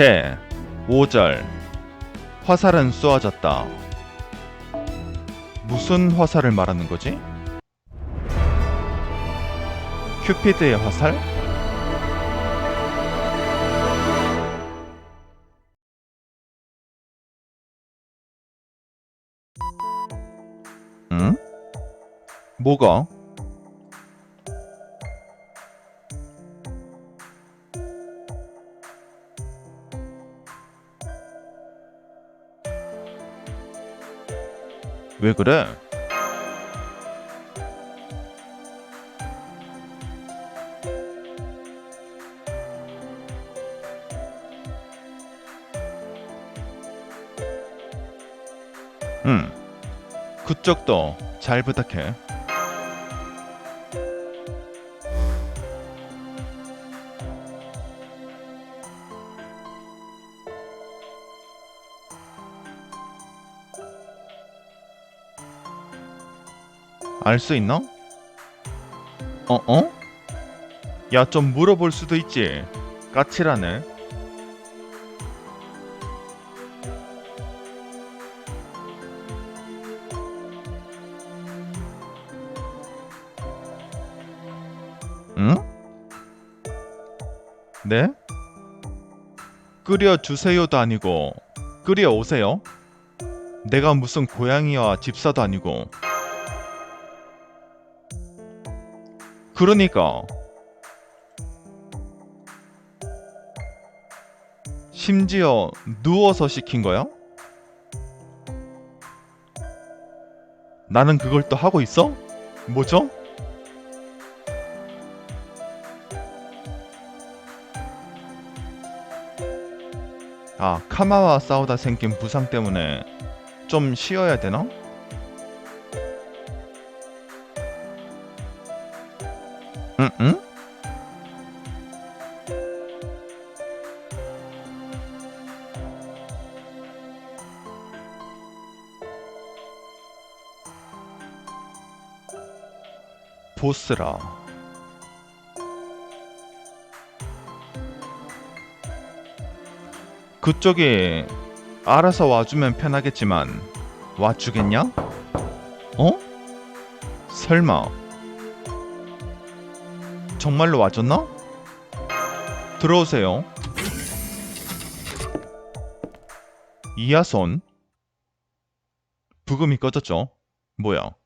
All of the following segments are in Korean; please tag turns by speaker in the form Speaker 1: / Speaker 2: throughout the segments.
Speaker 1: 제 5절 화살은 쏘아졌다. 무슨 화살을 말하는 거지? 큐피드의 화살? 응? 뭐가? 왜 그래? 응. 그쪽도 잘 부탁해. 알 수 있나? 어, 어? 야, 좀 물어볼 수도 있지. 까칠하네. 응? 네? 끓여 주세요도 아니고 끓여 오세요? 내가 무슨 고양이와 집사도 아니고 그러니까 심지어 누워서 시킨 거야? 나는 그걸 또 하고 있어? 뭐죠? 아, 카마와 싸우다 생긴 부상 때문에 좀 쉬어야 되나? 보스라. 그쪽이 알아서 와주면 편하겠지만 와주겠냐? 어? 설마 정말로 와줬나? 들어오세요. 이하손 부금이 꺼졌죠? 뭐야?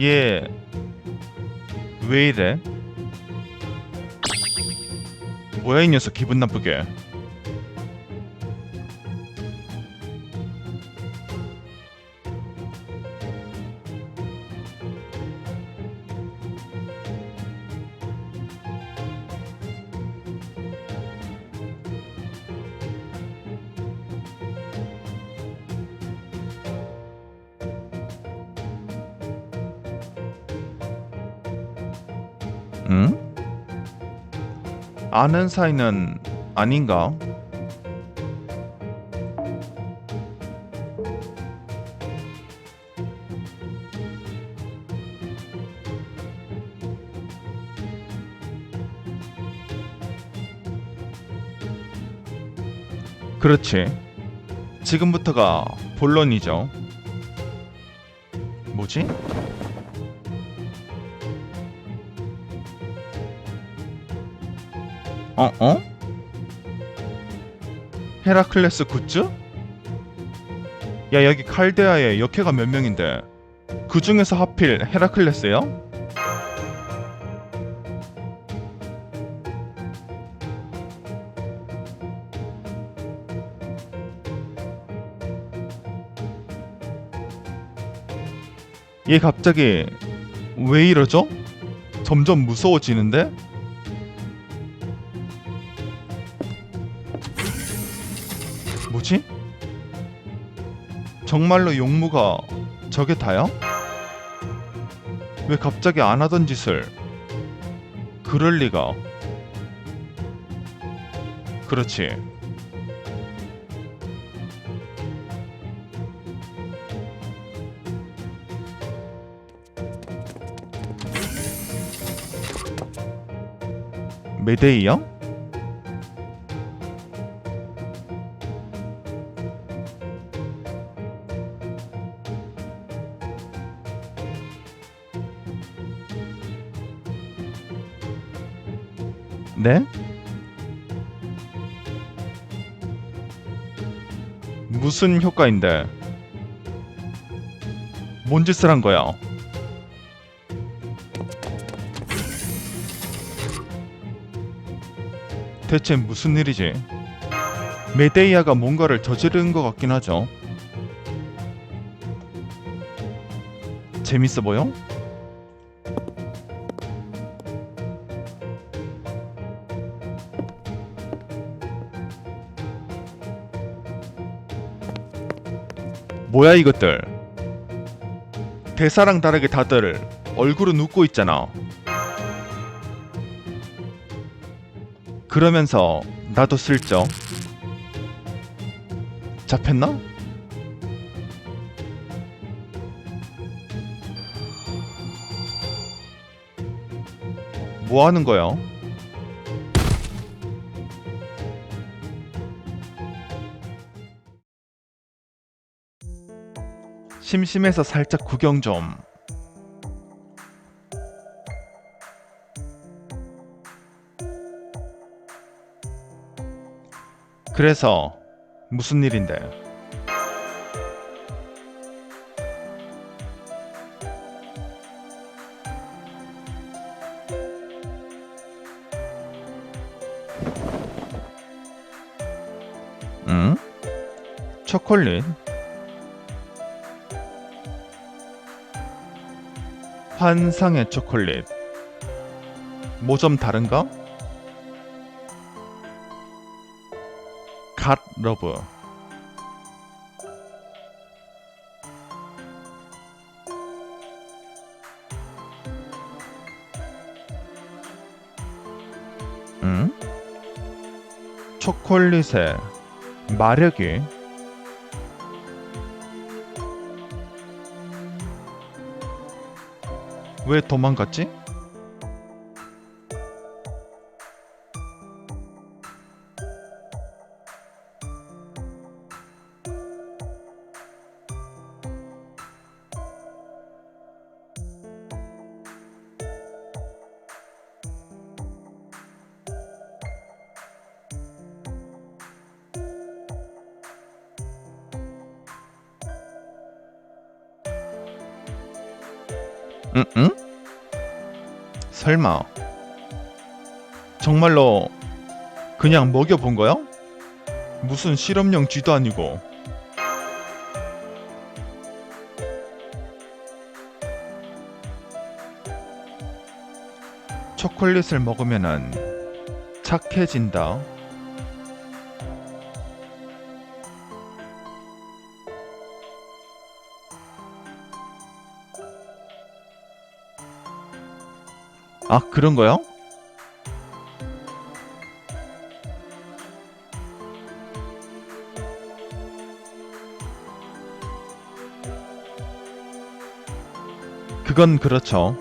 Speaker 1: 얘, 왜 이래? 뭐야 이 녀석. 기분 나쁘게 응? 아는 사이는 아닌가? 그렇지. 지금부터가 본론이죠. 뭐지? 어, 어? 헤라클레스 굿즈? 야, 여기 칼데아에 역해가 몇 명인데 그 중에서 하필 헤라클레스야? 얘 갑자기 왜 이러죠? 점점 무서워지는데? 뭐지? 정말로 용무가 저게 다야? 왜 갑자기 안 하던 짓을? 그럴 리가. 그렇지. 메데이 형? 네? 무슨 효과인데? 뭔 짓을 한 거야? 대체 무슨 일이지? 메데이아가 뭔가를 저지른 것 같긴 하죠. 재밌어 보여? 뭐야 이것들? 대사랑 다르게 다들 얼굴은 웃고 있잖아. 그러면서 나도 슬쩍 잡혔나? 뭐 하는 거야? 심심해서 살짝 구경 좀. 그래서 무슨 일인데? 응? 초콜릿? 환상의 초콜릿. 뭐 좀 다른가? 갓 러브. 응? 초콜릿의 마력이 왜 도망갔지? 응? 응? 설마 정말로 그냥 먹여본 거야? 무슨 실험용 쥐도 아니고 초콜릿을 먹으면은 착해진다. 아 그런 거요? 그건 그렇죠.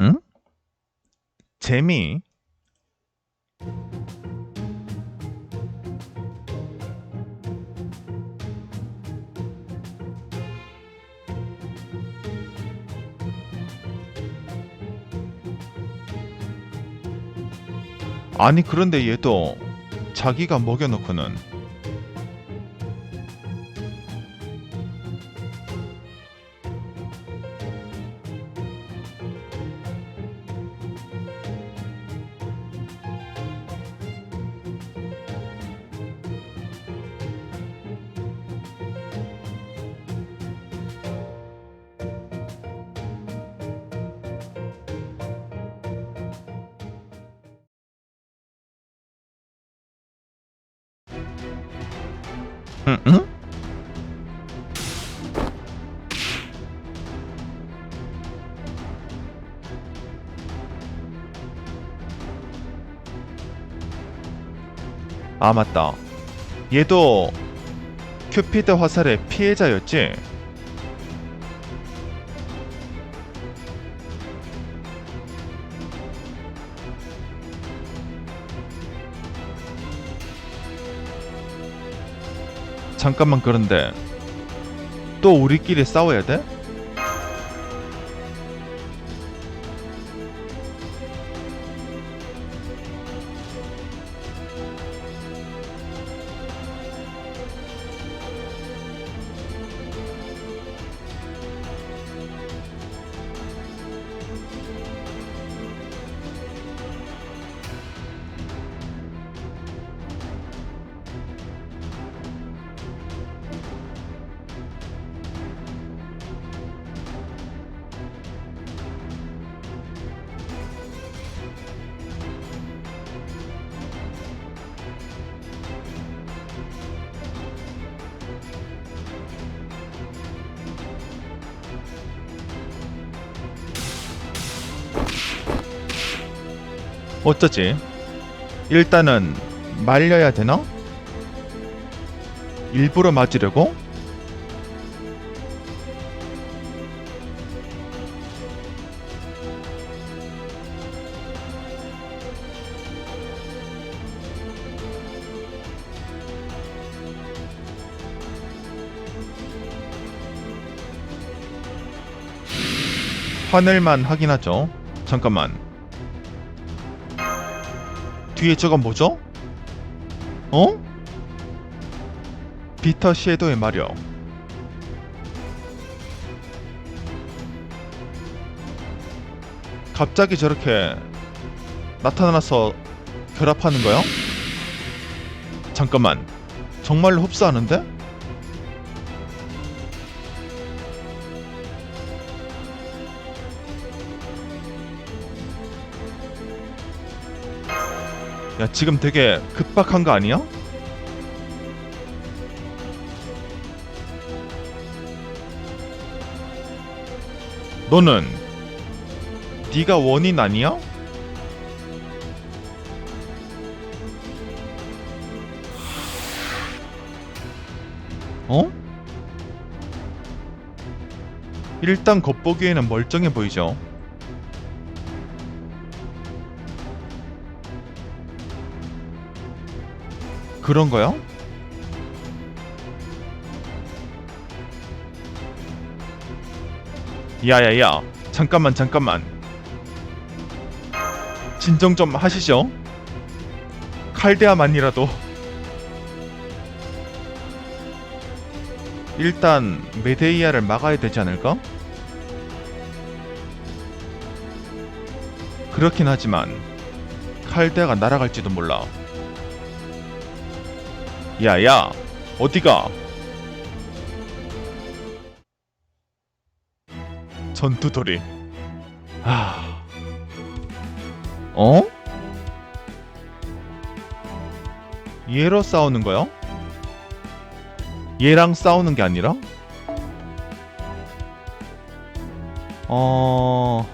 Speaker 1: 응? 재미? 아니 그런데 얘도 자기가 먹여놓고는 응? 응? 아 맞다. 얘도 큐피드 화살의 피해자였지? 잠깐만 그런데 또 우리끼리 싸워야 돼? 어쩌지? 일단은 말려야 되나? 일부러 맞으려고? 화낼만 하긴 하죠. 잠깐만. 뒤에 저건 뭐죠? 어? 비터 섀도의 마력. 갑자기 저렇게 나타나서 결합하는 거야? 잠깐만. 정말로 흡수하는데? 야, 지금 되게 급박한 거 아니야? 너는 네가 원인 아니야? 어? 일단 겉보기에는 멀쩡해 보이죠. 그런 거요? 야야야 잠깐만 잠깐만 진정 좀 하시죠 칼데아만이라도 일단 메데이아를 막아야 되지 않을까? 그렇긴 하지만 칼데아가 날아갈지도 몰라 야야 어디가 전투돌이 아 어? 얘로 싸우는 거야? 얘랑 싸우는 게 아니라? 어...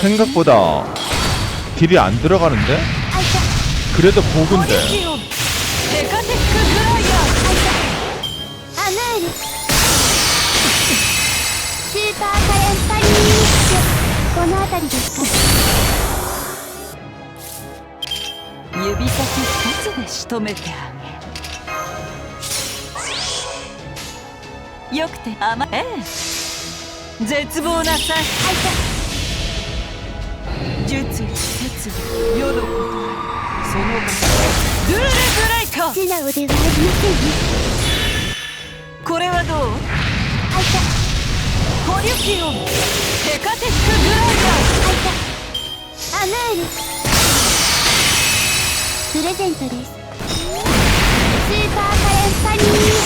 Speaker 1: 생각보다 딜이 안 들어가는데? 그래도 보군데
Speaker 2: 오리지온. 2つで仕留めてあげる よくて甘ええ。絶望なさい。術理設理世のことその場ルールブレイカー
Speaker 3: 素直ではありませんね。
Speaker 2: これはどう？
Speaker 3: あいた。
Speaker 2: ポリュキオンテカテックグライ
Speaker 3: たあいた。アムールプレゼントです。スーパーカレンパニッ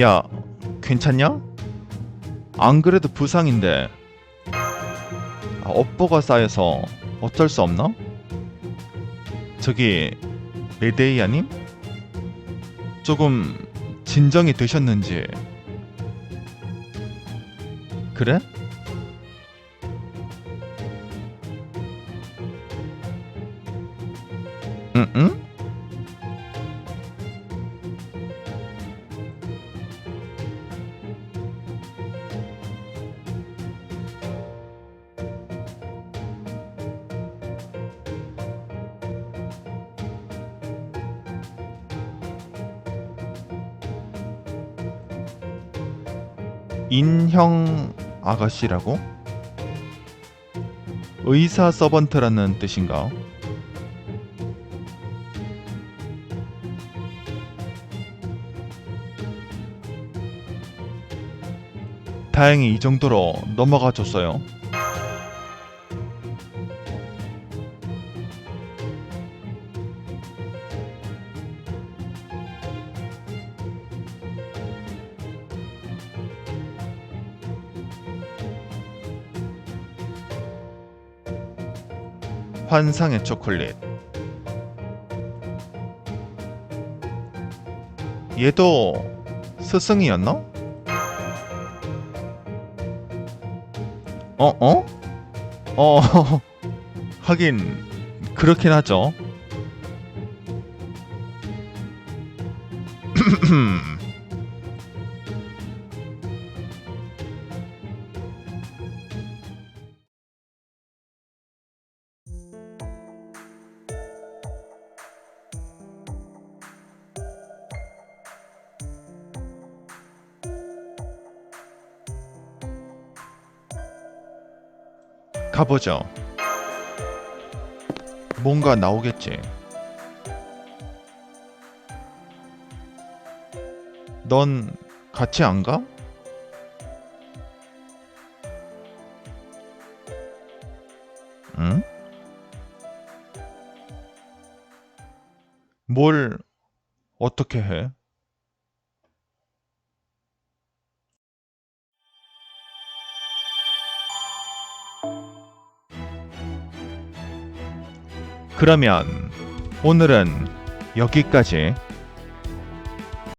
Speaker 1: 야, 괜찮냐? 안 그래도 부상인데 아, 업보가 쌓여서 어쩔 수 없나? 저기 메데이아님? 조금 진정이 드셨는지 그래? 응 응? 인형 아가씨라고? 의사 서번트라는 뜻인가? 다행히 이 정도로 넘어가 줬어요. 환상의 초콜릿. 얘도 스승이었나? 어, 어? 어, 하긴, 그렇긴 하죠. 가보죠. 뭔가 나오겠지. 넌 같이 안 가? 응? 뭘 어떻게 해? 그러면 오늘은 여기까지